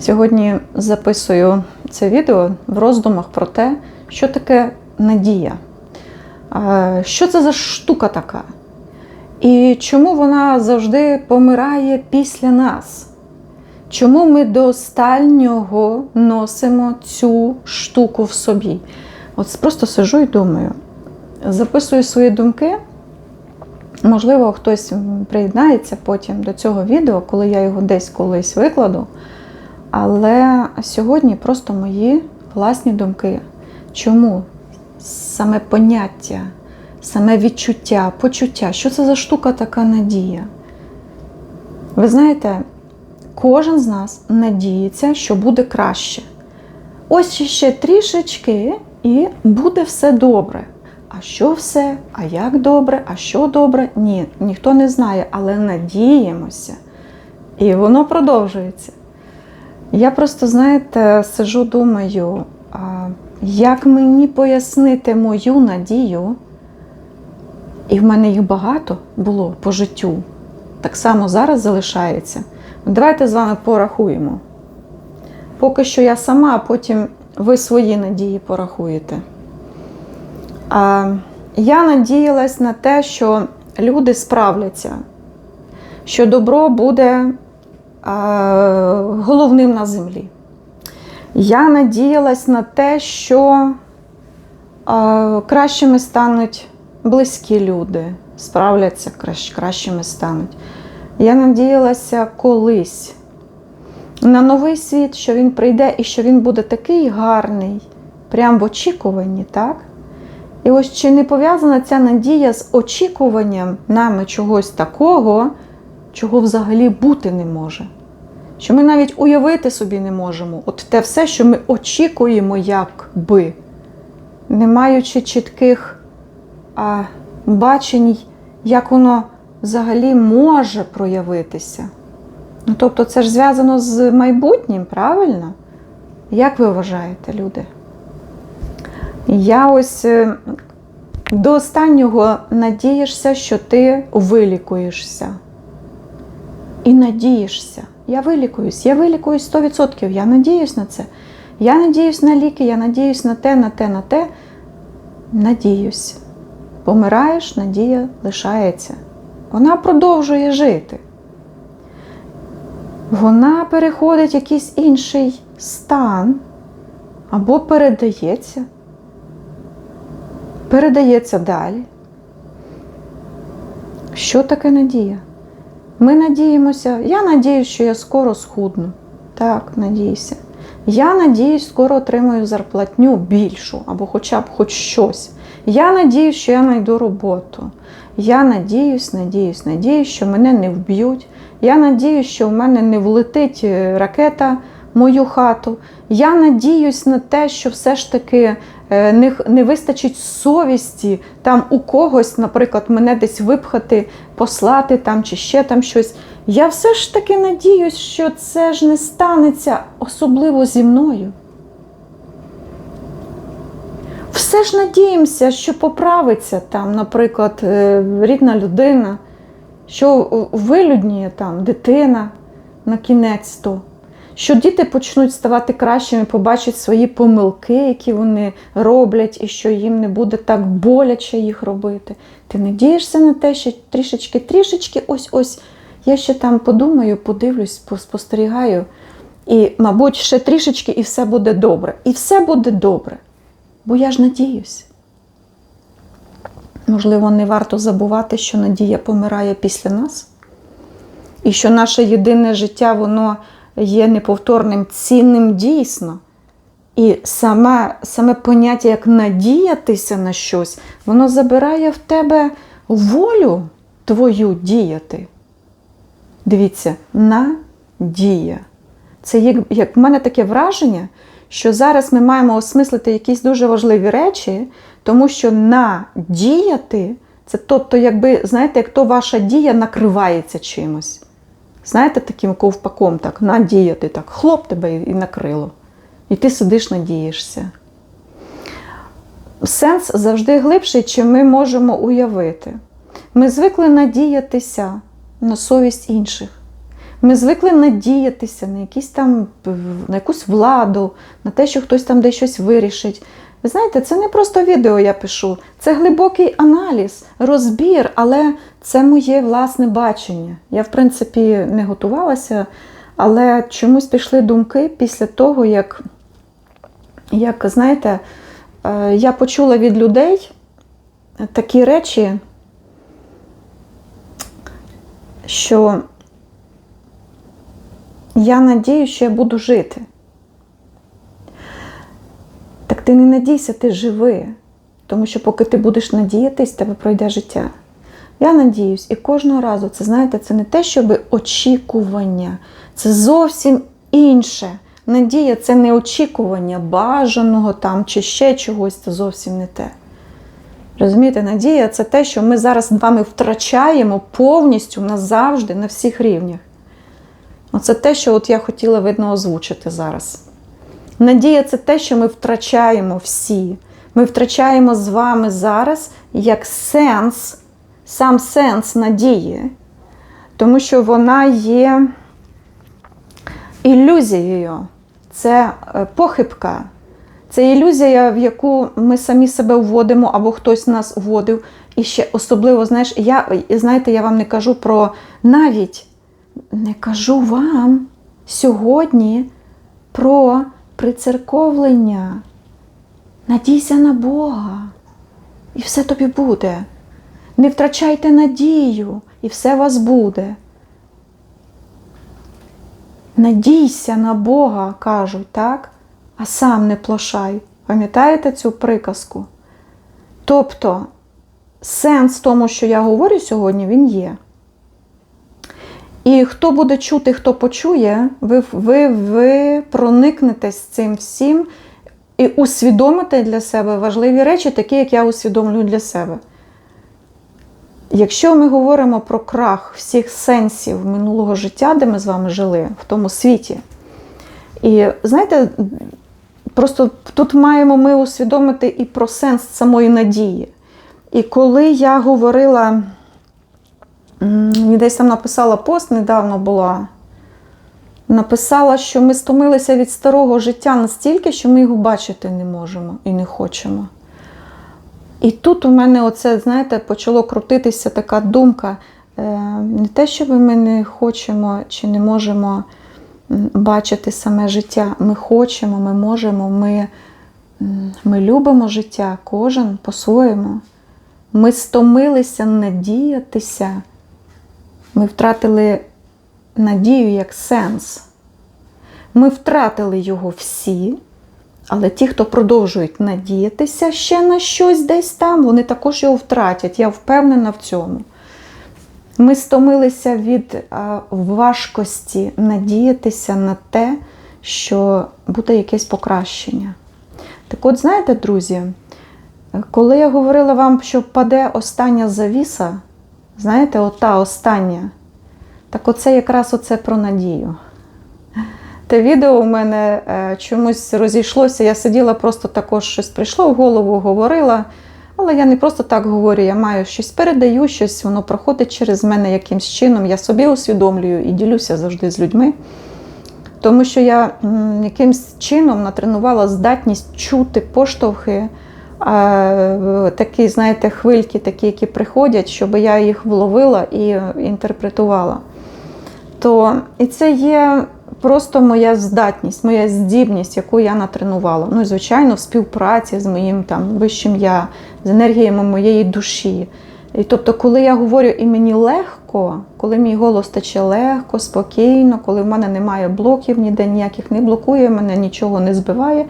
Сьогодні записую це відео в роздумах про те, що таке надія. Що це за штука така? І чому вона завжди помирає після нас? Чому ми до останнього носимо цю штуку в собі? От просто сижу і думаю, записую свої думки. Можливо, хтось приєднається потім до цього відео, коли я його десь колись викладу. Але сьогодні просто мої власні думки. Чому саме поняття, саме відчуття, почуття, що це за штука така надія? Ви знаєте, кожен з нас надіється, що буде краще. Ось ще трішечки, і буде все добре. А що все? А як добре? А що добре? Ні, ніхто не знає, але надіємося. І воно продовжується. Я просто, знаєте, сижу, думаю, як мені пояснити мою надію, і в мене їх багато було по життю, так само зараз залишається. Давайте з вами порахуємо. Поки що я сама, а потім ви свої надії порахуєте. А, Я надіялась на те, що люди справляться, що добро буде головним на землі. Я надіялась на те, що кращими стануть близькі люди, справляться кращ, кращими стануть. Я надіялася колись на новий світ, що він прийде і що він буде такий гарний, прям в очікуванні, так? І ось чи не пов'язана ця надія з очікуванням нами чогось такого, чого взагалі бути не може. Що ми навіть уявити собі не можемо. От те все, що ми очікуємо, якби, не маючи чітких а, бачень, як воно взагалі може проявитися. Ну, тобто це ж зв'язано з майбутнім, правильно? Як ви вважаєте, люди? Я ось е, до останнього надієшся, що ти вилікуєшся. І надієшся. Я вилікуюсь, я вилікуюсь 100%. Я надіюсь на це. Я надіюсь на ліки, я надіюсь на те, на те, на те. Надіюсь. Помираєш, надія лишається. Вона продовжує жити. Вона переходить в якийсь інший стан або передається передається далі. Що таке надія? Ми надіємося, я надіюсь, що я скоро схудну. Так, надійся. Я надіюсь, скоро отримаю зарплатню більшу, або хоча б хоч щось. Я надіюсь, що я знайду роботу. Я надіюсь, надіюсь, надіюсь, що мене не вб'ють. Я надіюсь, що в мене не влетить е, ракета мою хату. Я надіюсь на те, що все ж таки не, не вистачить совісті там у когось, наприклад, мене десь випхати, послати там чи ще там щось. Я все ж таки надіюсь, що це ж не станеться особливо зі мною. Все ж надіємося, що поправиться там, наприклад, рідна людина, що вилюдніє там дитина на кінець то що діти почнуть ставати кращими, побачать свої помилки, які вони роблять, і що їм не буде так боляче їх робити. Ти надієшся на те, що трішечки, трішечки, ось-ось. Я ще там подумаю, подивлюсь, спостерігаю. І, мабуть, ще трішечки, і все буде добре. І все буде добре. Бо я ж надіюсь. Можливо, не варто забувати, що надія помирає після нас. І що наше єдине життя, воно є неповторним, цінним дійсно. І саме саме поняття, як надіятися на щось, воно забирає в тебе волю твою діяти. Дивіться, надія. Це як, як в мене таке враження, що зараз ми маємо осмислити якісь дуже важливі речі, тому що надіяти це тобто, якби, знаєте, як то ваша дія накривається чимось. Знаєте, таким ковпаком так надіяти, так, хлоп тебе і накрило. І ти сидиш, надієшся. Сенс завжди глибший, чим ми можемо уявити. Ми звикли надіятися на совість інших. Ми звикли надіятися на якісь там на якусь владу, на те, що хтось там десь щось вирішить. Ви знаєте, це не просто відео я пишу, це глибокий аналіз, розбір, але це моє власне бачення. Я, в принципі, не готувалася, але чомусь пішли думки після того, як, як знаєте, е, я почула від людей такі речі, що я надію, що я буду жити. Так ти не надійся, ти живи. Тому що поки ти будеш надіятись, тебе пройде життя. Я надіюсь, і кожного разу це знаєте, це не те, щоб очікування, це зовсім інше. Надія це не очікування бажаного там чи ще чогось, це зовсім не те. Розумієте, надія це те, що ми зараз з вами втрачаємо повністю назавжди на всіх рівнях. Оце те, що от я хотіла видно озвучити зараз. Надія це те, що ми втрачаємо всі. Ми втрачаємо з вами зараз як сенс, сам сенс надії, тому що вона є ілюзією, це е, похибка, це ілюзія, в яку ми самі себе вводимо, або хтось нас вводив. І ще особливо, знаєш, я, знаєте, я вам не кажу про навіть не кажу вам сьогодні про прицерковлення. Надійся на Бога, і все тобі буде. Не втрачайте надію, і все вас буде. Надійся на Бога, кажуть, так? А сам не плашай. Пам'ятаєте цю приказку? Тобто сенс тому, що я говорю сьогодні, він є. І хто буде чути, хто почує, ви, ви, ви проникнетесь цим всім і усвідомите для себе важливі речі, такі, як я усвідомлюю для себе. Якщо ми говоримо про крах всіх сенсів минулого життя, де ми з вами жили, в тому світі, і знаєте, просто тут маємо ми усвідомити і про сенс самої надії. І коли я говорила. Десь там написала пост недавно була. Написала, що ми стомилися від старого життя настільки, що ми його бачити не можемо і не хочемо. І тут у мене, оце, знаєте, почало крутитися така думка. е, Не те, що ми не хочемо чи не можемо бачити саме життя. Ми хочемо, ми можемо, ми, ми любимо життя, кожен по-своєму. Ми стомилися надіятися. Ми втратили надію як сенс. Ми втратили його всі, але ті, хто продовжують надіятися ще на щось десь там, вони також його втратять. Я впевнена в цьому. Ми стомилися від важкості надіятися на те, що буде якесь покращення. Так от, знаєте, друзі, коли я говорила вам, що паде остання завіса, Знаєте, ота остання. Так оце якраз оце про надію. Те відео у мене е, чомусь розійшлося. Я сиділа, просто також щось прийшло в голову, говорила. Але я не просто так говорю, я маю щось передаю, щось воно проходить через мене якимсь чином. Я собі усвідомлюю і ділюся завжди з людьми. Тому що я якимсь чином натренувала здатність чути поштовхи такі, знаєте, хвильки, такі, які приходять, щоб я їх вловила і інтерпретувала. То і це є просто моя здатність, моя здібність, яку я натренувала. Ну звичайно, в співпраці з моїм там вищим я, з енергіями моєї душі. І тобто, коли я говорю і мені легко, коли мій голос тече легко, спокійно, коли в мене немає блоків, ніде ніяких не блокує, мене нічого не збиває,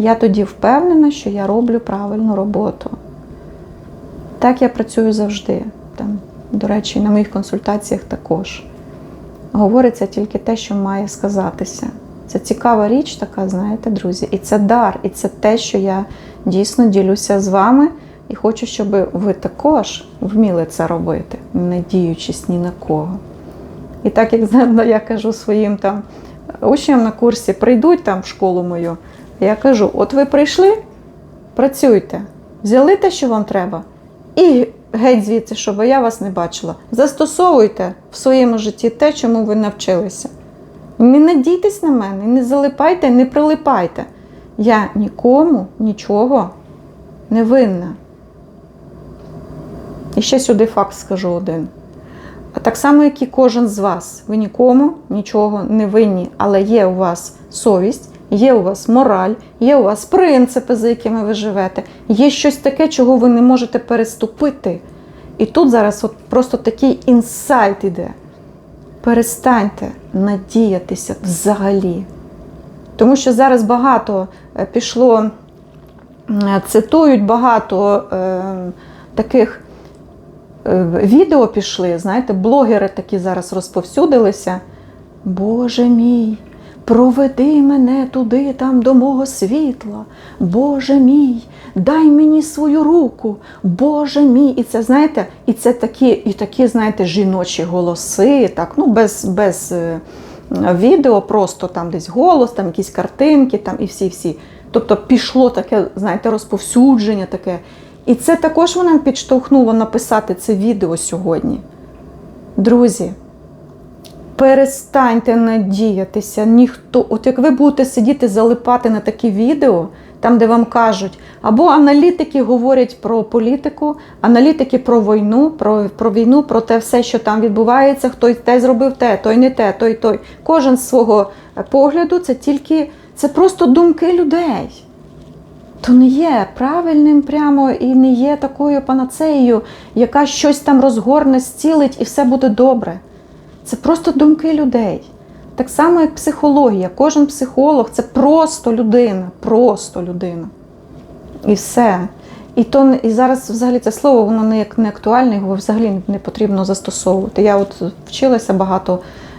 я тоді впевнена, що я роблю правильну роботу. Так я працюю завжди. Там, До речі, на моїх консультаціях також. Говориться тільки те, що має сказатися. Це цікава річ, така, знаєте, друзі. І це дар, і це те, що я дійсно ділюся з вами. І хочу, щоб ви також вміли це робити, не діючись ні на кого. І так як я кажу своїм там учням на курсі, прийдуть там в школу мою. Я кажу: от ви прийшли, працюйте, взяли те, що вам треба, і геть звідси, щоб я вас не бачила. Застосовуйте в своєму житті те, чому ви навчилися. Не надійтесь на мене, не залипайте, не прилипайте. Я нікому нічого не винна. І ще сюди факт скажу один. А так само, як і кожен з вас, ви нікому нічого не винні, але є у вас совість, є у вас мораль, є у вас принципи, за якими ви живете, є щось таке, чого ви не можете переступити. І тут зараз от просто такий інсайт іде. Перестаньте надіятися взагалі. Тому що зараз багато е, пішло, е, цитують багато е, таких е, відео пішли, знаєте, блогери такі зараз розповсюдилися. Боже мій, проведи мене туди, там до мого світла. Боже мій, дай мені свою руку, Боже мій. І це, знаєте, і це такі, і такі, знаєте, жіночі голоси, так, ну, без, без е, відео, просто там десь голос, там якісь картинки, там і всі-всі. Тобто пішло таке, знаєте, розповсюдження таке. І це також мене підштовхнуло написати це відео сьогодні. Друзі, перестаньте надіятися, ніхто. От як ви будете сидіти, залипати на такі відео, там, де вам кажуть, або аналітики говорять про політику, аналітики про війну, про, про війну, про те все, що там відбувається, хто те зробив те, той не те, той той. Кожен з свого погляду це тільки це просто думки людей. То не є правильним прямо і не є такою панацеєю, яка щось там розгорне, зцілить і все буде добре. Це просто думки людей. Так само, як психологія. Кожен психолог це просто людина, просто людина. І все. І то і зараз взагалі це слово воно не як не актуальне, його взагалі не потрібно застосовувати. Я от вчилася багато,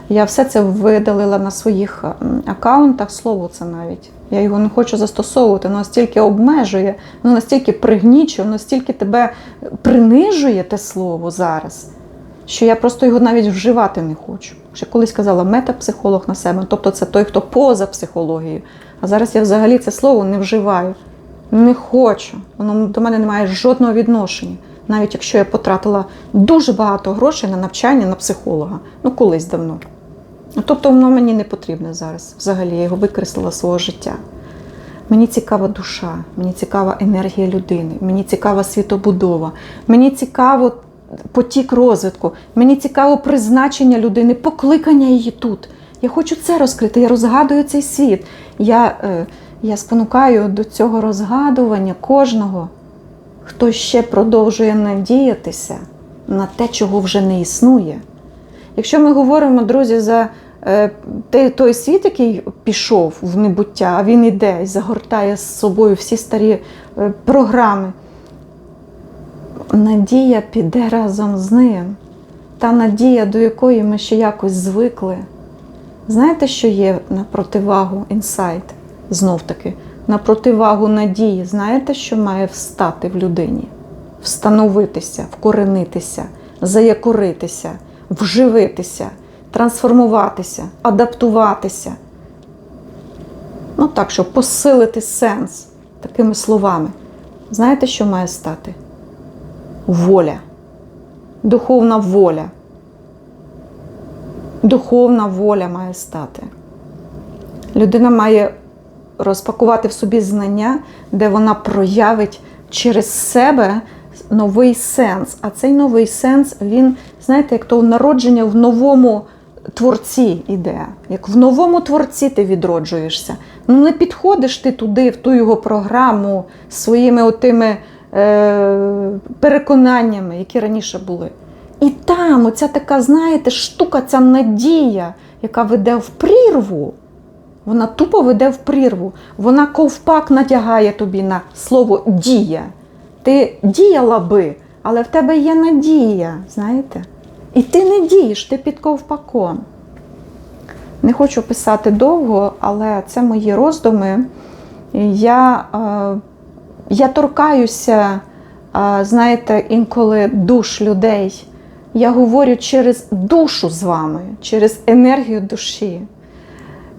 я все це видалила на своїх аккаунтах, слово це навіть. Я його не хочу застосовувати, воно настільки обмежує, воно настільки пригнічує, настільки тебе принижує те слово зараз, що я просто його навіть вживати не хочу. Ще колись казала метапсихолог на себе, тобто це той, хто поза психологією. А зараз я взагалі це слово не вживаю. Не хочу. Воно до мене не має жодного відношення. Навіть якщо я потратила дуже багато грошей на навчання на психолога, ну колись давно. Тобто воно мені не потрібне зараз. Взагалі, я його викреслила з свого життя. Мені цікава душа, мені цікава енергія людини, мені цікава світобудова, мені цікаво потік розвитку, мені цікаво призначення людини, покликання її тут. Я хочу це розкрити, я розгадую цей світ. Я, е, я спонукаю до цього розгадування кожного, хто ще продовжує надіятися на те, чого вже не існує. Якщо ми говоримо, друзі, за е, той, світ, який пішов в небуття, а він іде і загортає з собою всі старі е, програми, надія піде разом з ним. Та надія, до якої ми ще якось звикли. Знаєте, що є на противагу інсайт? Знов таки, на противагу надії, знаєте, що має встати в людині? Встановитися, вкоренитися, заякоритися, вживитися, трансформуватися, адаптуватися. Ну так, щоб посилити сенс такими словами. Знаєте, що має стати? Воля. Духовна воля. Духовна воля має стати. Людина має розпакувати в собі знання, де вона проявить через себе новий сенс. А цей новий сенс, він, знаєте, як то народження в новому творці іде. Як в новому творці ти відроджуєшся. Ну не підходиш ти туди, в ту його програму своїми отими переконаннями, які раніше були. І там оця така, знаєте, штука, ця надія, яка веде в прірву. Вона тупо веде в прірву. Вона ковпак натягає тобі на слово дія. Ти діяла би, але в тебе є надія, знаєте? І ти не дієш, ти під ковпаком. Не хочу писати довго, але це мої роздуми. Я, е, я торкаюся, знаєте, інколи душ людей. Я говорю через душу з вами, через енергію душі.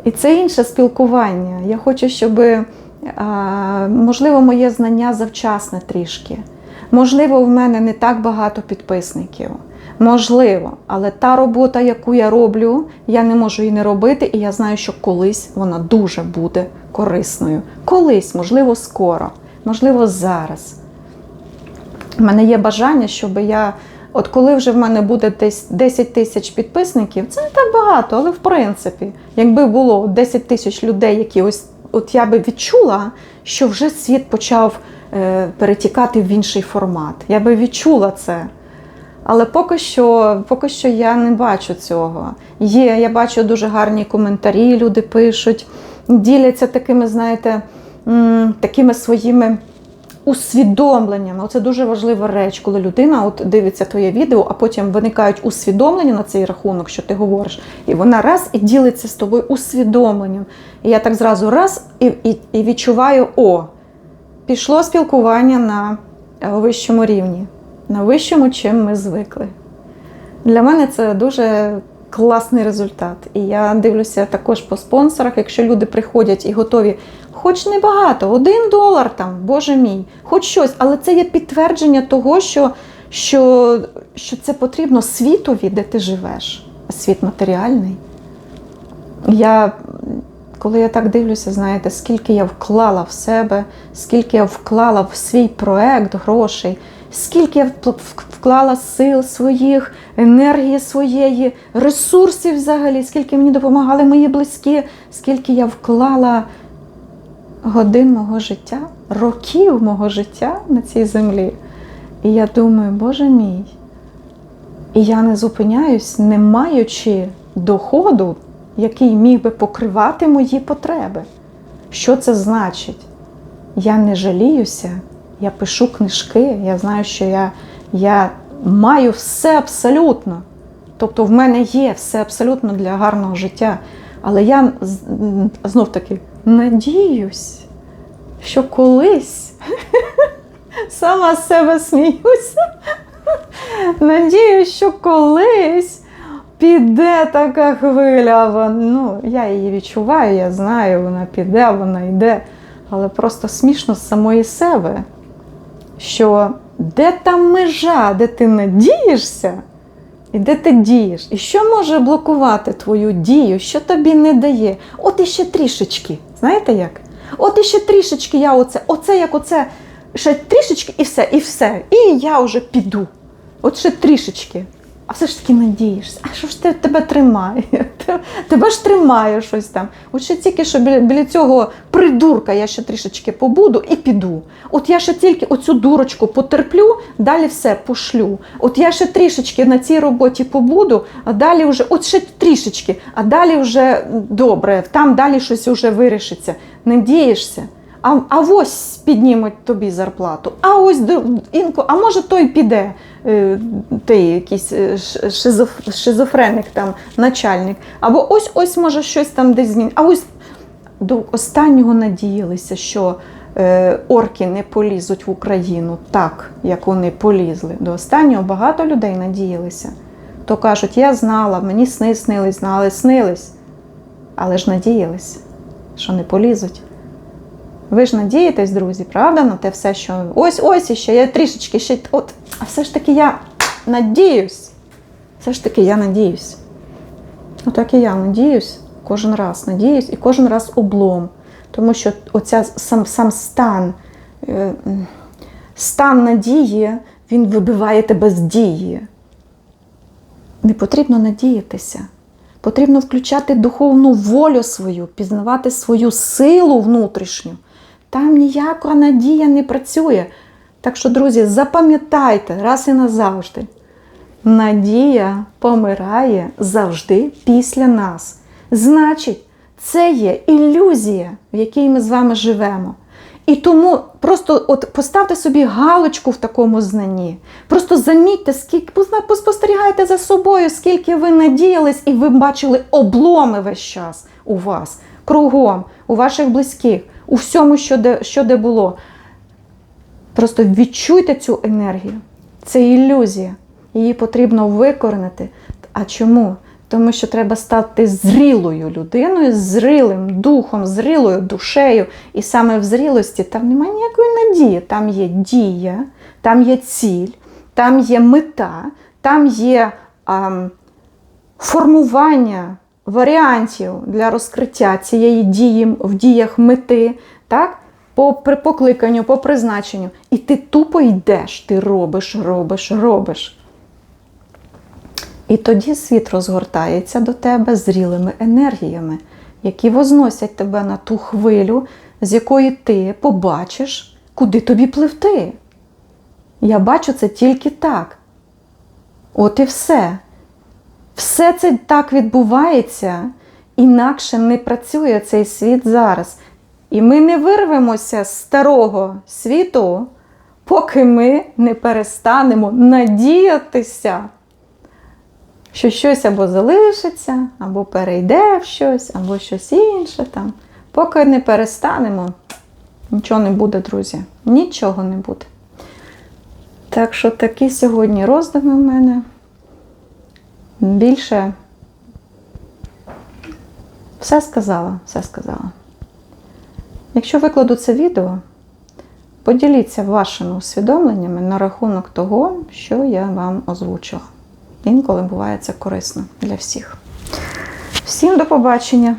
І це інше спілкування. Я хочу, щоб, можливо, моє знання завчасне трішки. Можливо, в мене не так багато підписників. Можливо, але та робота, яку я роблю, я не можу її не робити, і я знаю, що колись вона дуже буде корисною. Колись, можливо, скоро, можливо, зараз. У мене є бажання, щоб я, от коли вже в мене буде десь 10 тисяч підписників, це не так багато, але в принципі, якби було 10 тисяч людей, які ось от я би відчула, що вже світ почав е, перетікати в інший формат. Я би відчула це. Але поки що, поки що я не бачу цього. Є, я бачу дуже гарні коментарі, люди пишуть, діляться такими, знаєте, такими своїми усвідомленнями. Оце дуже важлива реч, коли людина от дивиться твоє відео, а потім виникають усвідомлення на цей рахунок, що ти говориш, і вона раз і ділиться з тобою усвідомленням. І я так зразу раз і, і, і відчуваю, о, пішло спілкування на е, вищому рівні, на вищому, чим ми звикли. Для мене це дуже класний результат. І я дивлюся також по спонсорах, якщо люди приходять і готові, хоч не багато, один долар там, боже мій, хоч щось, але це є підтвердження того, що, що, що це потрібно світові, де ти живеш, світ матеріальний. Я, коли я так дивлюся, знаєте, скільки я вклала в себе, скільки я вклала в свій проект грошей, скільки я вклала сил своїх, енергії своєї, ресурсів взагалі, скільки мені допомагали мої близькі, скільки я вклала годин мого життя, років мого життя на цій землі. І я думаю, Боже мій, і я не зупиняюсь, не маючи доходу, який міг би покривати мої потреби. Що це значить? Я не жаліюся, я пишу книжки, я знаю, що я, я маю все абсолютно. Тобто в мене є все абсолютно для гарного життя. Але я знов таки надіюсь, що колись сама з себе сміюся. Надіюсь, що колись піде така хвиля. Ну, я її відчуваю, я знаю, вона піде, вона йде. Але просто смішно з самої себе, що де та межа, де ти надієшся, і де ти дієш? І що може блокувати твою дію, що тобі не дає? От іще трішечки. Знаєте як? От іще трішечки я оце, оце як оце, ще трішечки і все, і все. І я вже піду. От ще трішечки. А все ж таки надієшся. А що ж те- тебе тримає? Тебе ж тримає щось там. От ще тільки що біля, біля цього придурка я ще трішечки побуду і піду. От я ще тільки оцю дурочку потерплю, далі все пошлю. От я ще трішечки на цій роботі побуду, а далі вже, от ще трішечки, а далі вже добре, там далі щось вже вирішиться. Надієшся. А, а ось піднімуть тобі зарплату, а ось інко, а може той піде, е, той якийсь е, шизоф, шизофреник там, начальник. Або ось ось може щось там десь змінить. А ось до останнього надіялися, що е, орки не полізуть в Україну так, як вони полізли. До останнього багато людей надіялися. То кажуть, я знала, мені сни снились, знали, снились. Але ж надіялись, що не полізуть. Ви ж надієтесь, друзі, правда, на те все, що ось ось іще, я трішечки ще. От, а все ж таки я надіюсь. Все ж таки я надіюсь. Отак і я надіюсь, кожен раз надіюсь і кожен раз облом. Тому що оця сам, сам стан, е, стан надії, він вибиває тебе з дії. Не потрібно надіятися. Потрібно включати духовну волю свою, пізнавати свою силу внутрішню. Там ніяка надія не працює. Так що, друзі, запам'ятайте раз і назавжди. Надія помирає завжди після нас. Значить, це є ілюзія, в якій ми з вами живемо. І тому просто от поставте собі галочку в такому знанні. Просто замітьте, скільки поспостерігайте за собою, скільки ви надіялись, і ви бачили обломи весь час у вас, кругом, у ваших близьких, у всьому, що де, що де було. Просто відчуйте цю енергію. Це ілюзія. Її потрібно викоренити. А чому? Тому що треба стати зрілою людиною, зрілим духом, зрілою душею. І саме в зрілості там немає ніякої надії. Там є дія, там є ціль, там є мета, там є ам, формування варіантів для розкриття цієї дії в діях мети, так? По покликанню, по призначенню. І ти тупо йдеш, ти робиш, робиш, робиш. І тоді світ розгортається до тебе зрілими енергіями, які возносять тебе на ту хвилю, з якої ти побачиш, куди тобі пливти. Я бачу це тільки так. От і все. Все це так відбувається, інакше не працює цей світ зараз. І ми не вирвемося з старого світу, поки ми не перестанемо надіятися, що щось або залишиться, або перейде в щось, або щось інше там. Поки не перестанемо, нічого не буде, друзі. Нічого не буде. Так що такі сьогодні роздуми в мене. Більше все сказала, все сказала. Якщо викладу це відео, поділіться вашими усвідомленнями на рахунок того, що я вам озвучила. Інколи буває це корисно для всіх. Всім до побачення!